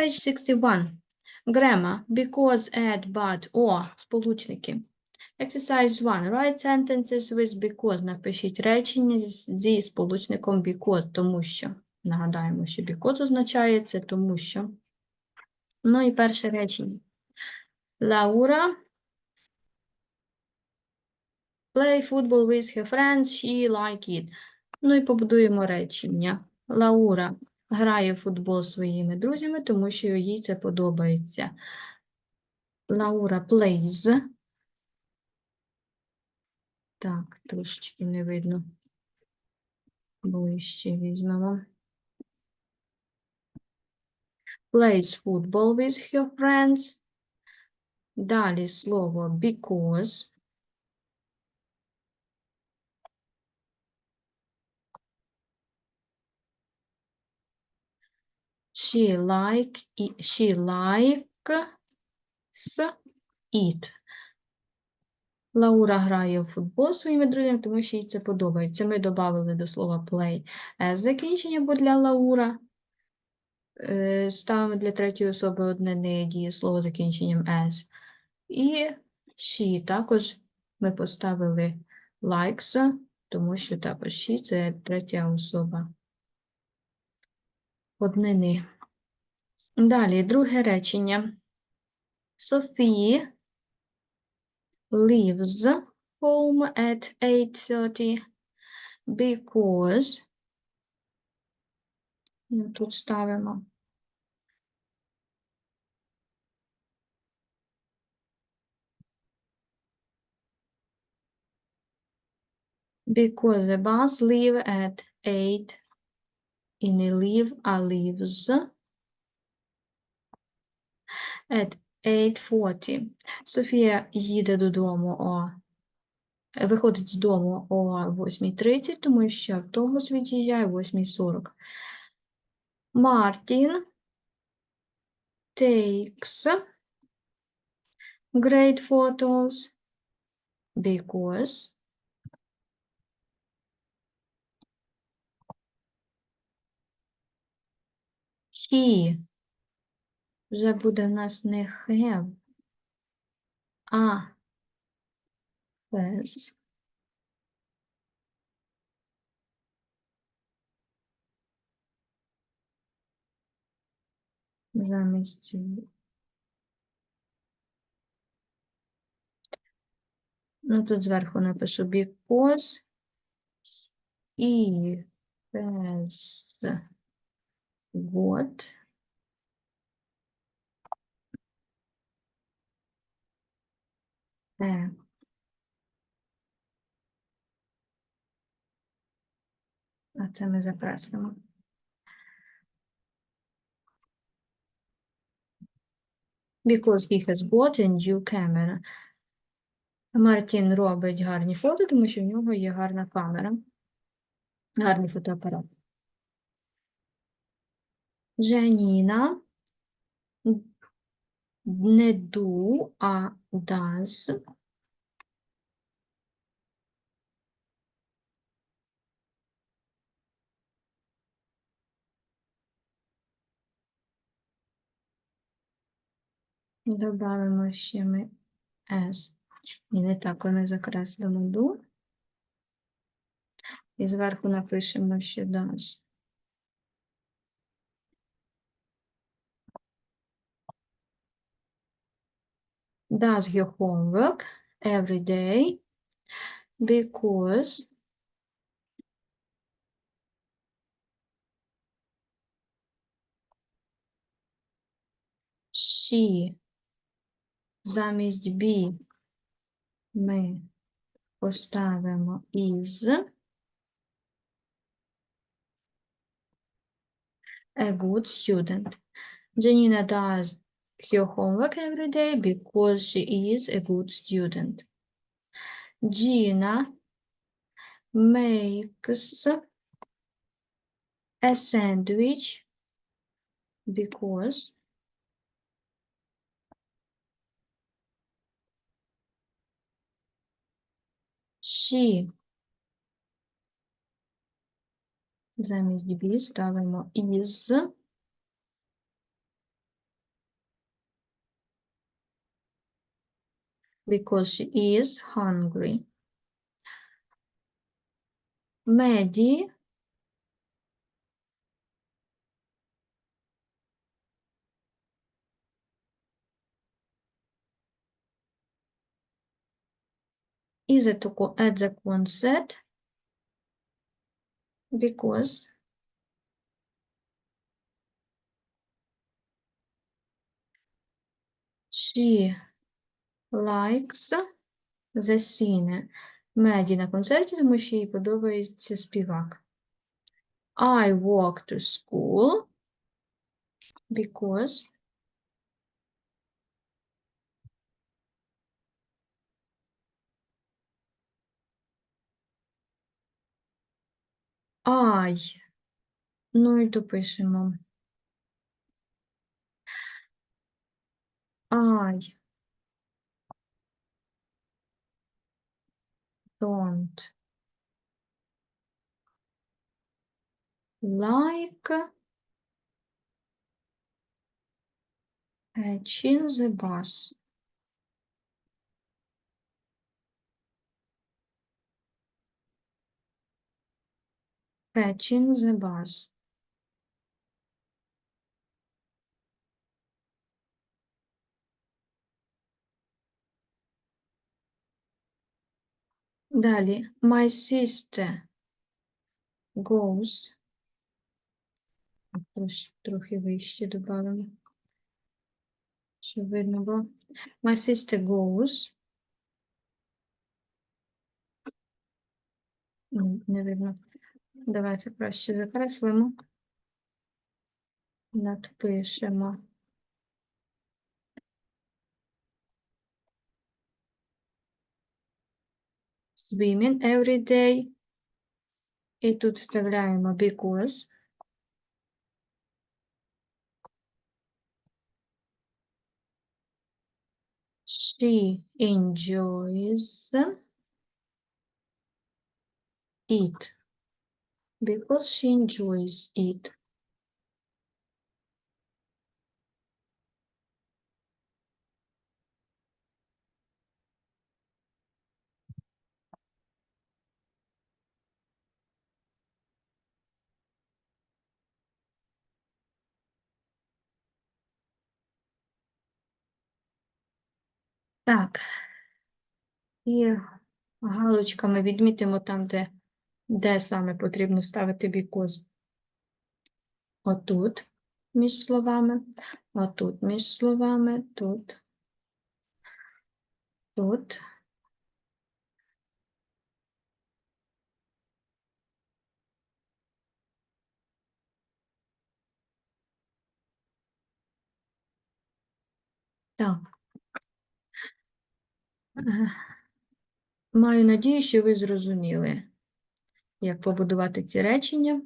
Page 61. Grammar. Because, at, but, or. Сполучники. Exercise 1. Write sentences with because. Напишіть речення зі сполучником because, тому що. Нагадаємо, що because означає це тому що. Ну і перше речення. Laura play football with her friends, she like it. Ну і побудуємо речення. Лаура грає в футбол своїми друзями, тому що їй це подобається. Лаура plays. Так, трошечки не видно. Ближче візьмемо. Plays football with her friends. Далі слово because. She like she likes it. Лаура грає в футбол своїми друзями, тому що їй це подобається. Ми додали до слова play as закінчення, бо для Лаура е, ставимо для третьої особи одне не дієслово закінченням as. І she також ми поставили likes, тому що також she – це третя особа однини. Далі, друге речення. Sophie leaves home at 8.30 because ну, тут ставимо because the bus leave at 8 і не leave, а leaves at 8.40. Софія їде додому о виходить з дому о 8.30, тому що автобус від'їжджає о 8.40. Мартін takes great photos because he вже буде в нас не have, а has. Замість Ну, тут зверху напишу because he has got a А це ми закреслимо. Because he has got a new camera. Мартін робить гарні фото, тому що в нього є гарна камера. Гарний фотоапарат. Жаніна не do, а does. Добавимо ще ми S. І не так ми закреслимо do. І зверху напишемо, що does. Does your homework every day because she замість be ми поставимо is a good student. Janina does her homework every day because she is a good student. Gina makes a sandwich because she замість be ставимо is because she is hungry. Maddie is at the concept? because she likes the singer. Меді на концерті, тому що їй подобається співак. I walk to school because I. Ну і допишемо. I like catching the bus. Catching the bus. Далі. My sister goes. Трохи вище додамо. Щоб видно було. My sister goes. Ні, Не видно. Давайте краще закреслимо. Надпишемо. Swimming every day. І тут вставляємо because. She enjoys it. Because she enjoys it. Так. І галочками відмітимо там, де, де саме потрібно ставити because. Отут між словами, отут між словами, тут, тут. Так. Маю надію, що ви зрозуміли, як побудувати ці речення.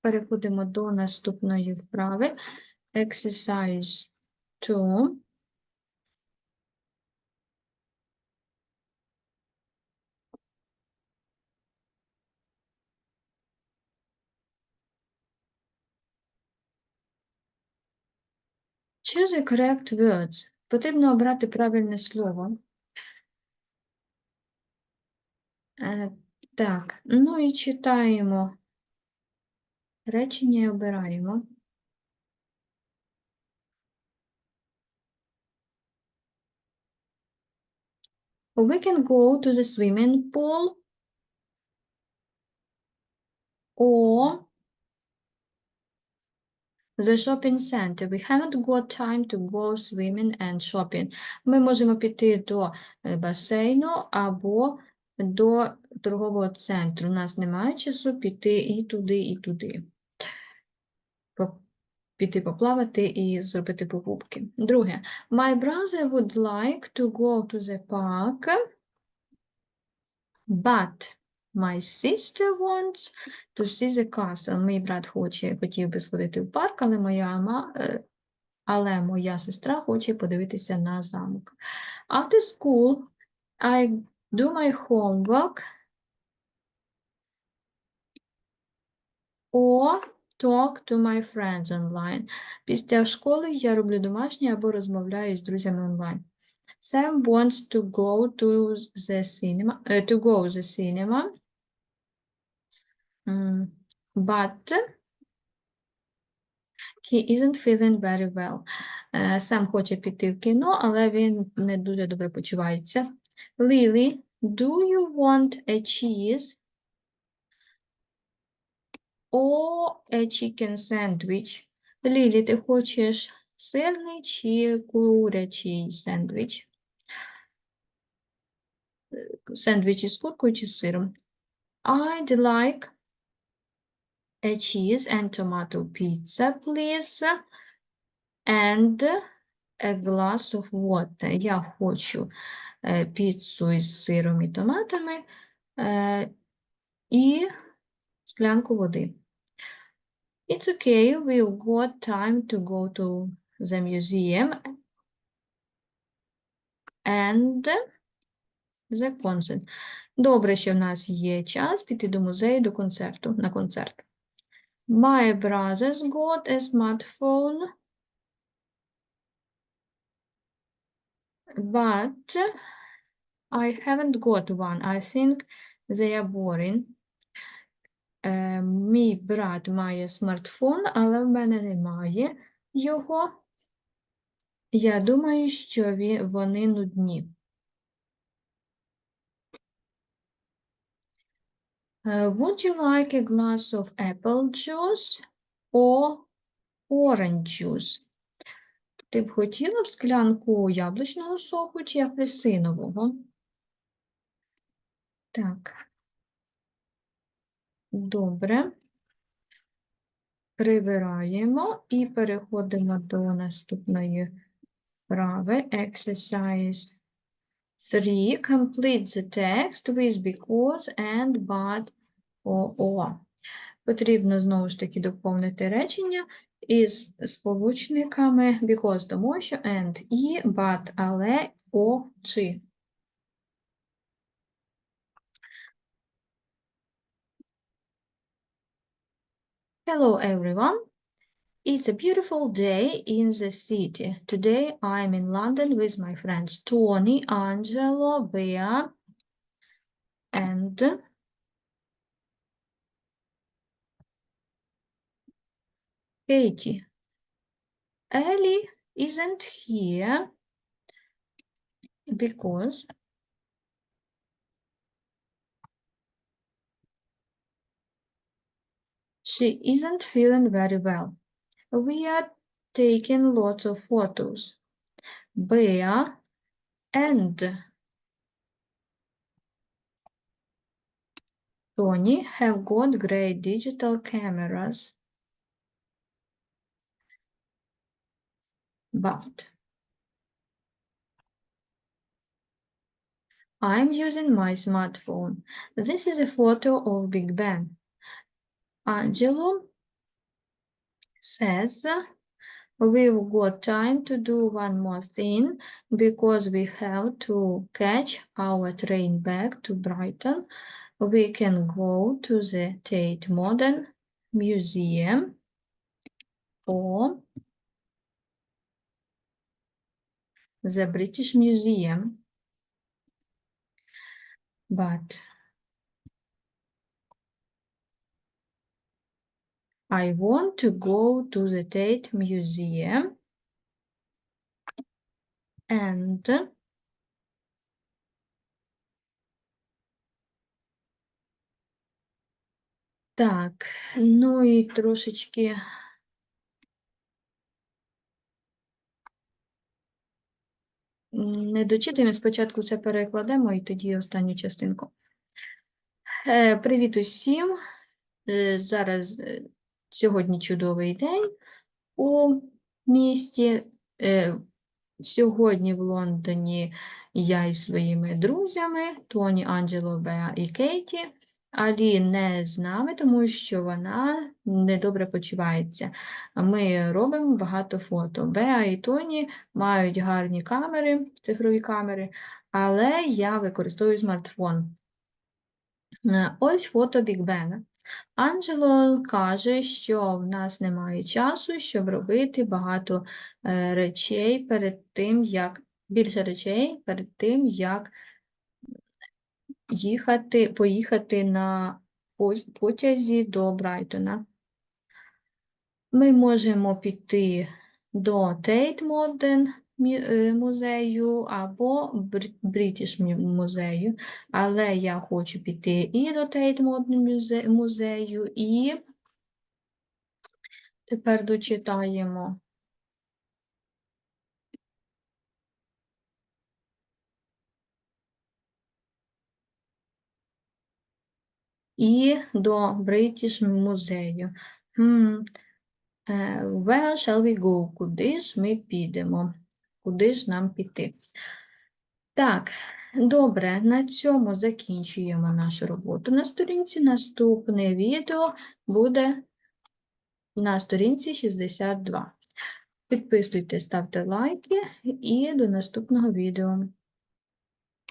Переходимо до наступної вправи. Exercise 2. Choose the correct words. Потрібно обрати правильне слово. Е, Так, ну і читаємо речення обираємо. We can go to the swimming pool or the shopping center. We haven't got time to go swimming and shopping. Ми можемо піти до е, басейну або до торгового центру. У нас немає часу піти і туди, і туди. Піти поплавати і зробити покупки. Друге. My brother would like to go to the park, but my sister wants to see the castle. Мій брат хоче, хотів би сходити в парк, але моя ма, е, але моя сестра хоче подивитися на замок. After school, I do my homework or talk to my friends online. Після школи я роблю домашнє або розмовляю з друзями онлайн. Sam wants to go to the cinema, е, to go the cinema. But he isn't feeling very well. Е, Сам хоче піти в кіно, але він не дуже добре почувається. Lily, do you want a cheese or a chicken sandwich? Лілі, ти хочеш сирний чи курячий сендвіч? Сендвіч із куркою чи сиром? I'd like a cheese and tomato pizza, please. And a glass of water. Я хочу е, піцу із сиром і томатами е, і склянку води. It's okay, we've got time to go to the museum and the concert. Добре, що в нас є час піти до музею, до концерту, на концерт. My brother's got a smartphone, but I haven't got one. I think they are boring. Е, мій брат має смартфон, але в мене немає його. Я думаю, що вони нудні. Would you like a glass of apple juice or orange juice? Ти б хотіла б склянку яблучного соку чи апельсинового? Так. Добре. Прибираємо і переходимо до наступної вправи. Exercise 3. Complete the text with because and but or or. Потрібно знову ж таки доповнити речення із сполучниками because, тому що and і but, але о чи. Hello everyone. It's a beautiful day in the city. Today I'm in London with my friends Tony, Angelo, Bea, and Katie. Ellie isn't here because she isn't feeling very well. We are taking lots of photos. Bea and Tony have got great digital cameras. But I'm using my smartphone. This is a photo of Big Ben. Angelo says we've got time to do one more thing because we have to catch our train back to Brighton. We can go to the Tate Modern Museum or the British Museum. But I want to go to the Tate Museum and так, ну і трошечки не дочитуємо, спочатку це перекладемо і тоді останню частинку. Е, Привіт усім! Е, Зараз е, сьогодні чудовий день у місті. Е, Сьогодні в Лондоні я із своїми друзями Тоні, Анджело, Беа і Кейті. Алі не з нами, тому що вона недобре почувається. Ми робимо багато фото. Беа і Тоні мають гарні камери, цифрові камери, але я використовую смартфон. Е, Ось фото Біг Бена. Анджело каже, що в нас немає часу, щоб робити багато е, речей перед тим, як більше речей перед тим, як їхати, поїхати на потязі до Брайтона. Ми можемо піти до мі- е, музею або Бр- British музею, але я хочу піти і до Modern музею, і тепер дочитаємо. І до British музею. Е, Where shall we go? Куди ж ми підемо? Куди ж нам піти? Так, добре, на цьому закінчуємо нашу роботу на сторінці. Наступне відео буде на сторінці 62. Підписуйтесь, ставте лайки і до наступного відео.